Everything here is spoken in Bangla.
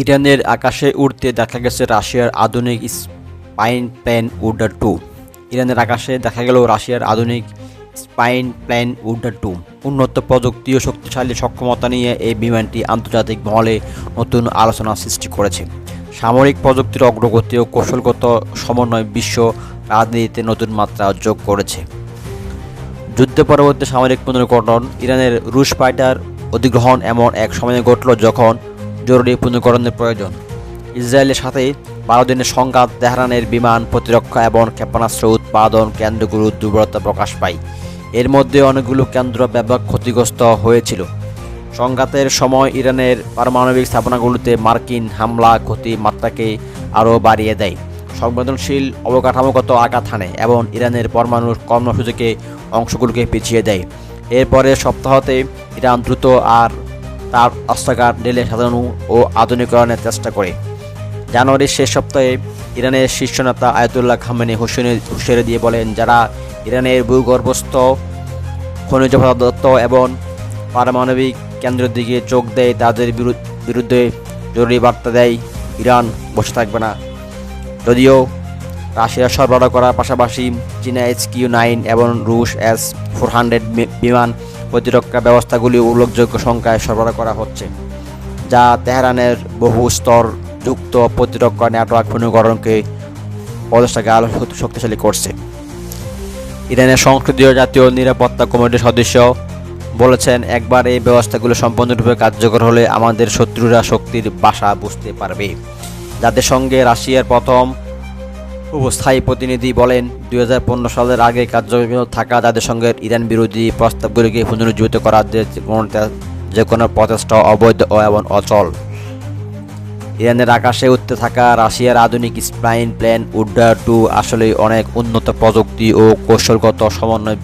ইরানের আকাশে উড়তে দেখা গেছে রাশিয়ার আধুনিক স্পাইন প্লেন উডার টু। ইরানের আকাশে দেখা গেল রাশিয়ার আধুনিক স্পাইন প্লেন উডার টু। উন্নত প্রযুক্তি ও শক্তিশালী সক্ষমতা নিয়ে এই বিমানটি আন্তর্জাতিক মহলে নতুন আলোচনা সৃষ্টি করেছে। সামরিক প্রযুক্তির অগ্রগতি ও কৌশলগত সমন্বয় বিশ্ব রাজনীতিতে নতুন মাত্রা যোগ করেছে। যুদ্ধ পরবর্তী সামরিক পুনর্গঠন, ইরানের রুশ ফাইটার অধিগ্রহণ এমন এক সময়ে ঘটল যখন জরুরি পুনর্গঠনের প্রয়োজন। ইসরায়েলের সাথে বারো দিনের সংঘাত তেহরানের বিমান প্রতিরক্ষা এবং ক্ষেপণাস্ত্র উৎপাদন কেন্দ্রগুলোর দুর্বলতা প্রকাশ পায়। এর মধ্যে অনেকগুলো কেন্দ্র ব্যাপক ক্ষতিগ্রস্ত হয়েছিল। সংঘাতের সময় ইরানের পারমাণবিক স্থাপনাগুলোতে মার্কিন হামলা ক্ষতি মাত্রাকে আরও বাড়িয়ে দেয়। সংবেদনশীল, অবকাঠামোগত আঘাত হানে এবং ইরানের পরমাণু কর্মসূচিকে অংশগুলোকে পিছিয়ে দেয়। এরপরে সপ্তাহতে ইরান দ্রুত আর তার অস্ত্রাগার ঢেলে সাজানো ও আধুনিকরণের চেষ্টা করে। জানুয়ারির শেষ সপ্তাহে ইরানের শীর্ষ নেতা আয়তুল্লাহ খামেনি হুসেনে হুঁশিয়ারি দিয়ে বলেন, যারা ইরানের ভূগর্ভস্থ খনিজ পদার্থ এবং পারমাণবিক কেন্দ্রের দিকে চোখ দেয়, তাদের বিরু- বিরুদ্ধে জরুরি বার্তা দেয়, ইরান বসে থাকবে না। যদিও রাশিয়া সরবরাহ করার পাশাপাশি চীনা এইচ কিউ নাইন এবং রুশ এস ফোর হান্ড্রেড বিমান প্রতিরক্ষা ব্যবস্থাগুলি উল্লেখযোগ্য সংখ্যায় সরবরাহ করা হচ্ছে, যা তেহরানের বহু স্তর যুক্ত প্রতিরক্ষা নেটওয়ার্ক পুনর্গঠনকে প্রচেষ্টাকে আরও শক্তিশালী করছে। ইরানের সংসদীয় জাতীয় নিরাপত্তা কমিটির সদস্য বলেছেন, একবার এই ব্যবস্থাগুলো সম্পূর্ণরূপে কার্যকর হলে আমাদের শত্রুরা শক্তির বাসা বুঝতে পারবে। যাদের সঙ্গে রাশিয়ার প্রথম স্থায়ী প্রতিনিধি বলেন দু হাজার পনেরো সালের আগে কার্যক্রম থাকা সঙ্গে ইরান বিরোধী প্রস্তাবগুলিকে পুনরুজ্জীবিত করার যে কোনো- যে কোনো প্রচেষ্টা অবৈধ এবং অচল। ইরানের আকাশে উঠতে থাকা রাশিয়ার আধুনিক স্প্লাইন প্ল্যান উড্ডা টু আসলে অনেক উন্নত প্রযুক্তি ও কৌশলগত সমন্বয়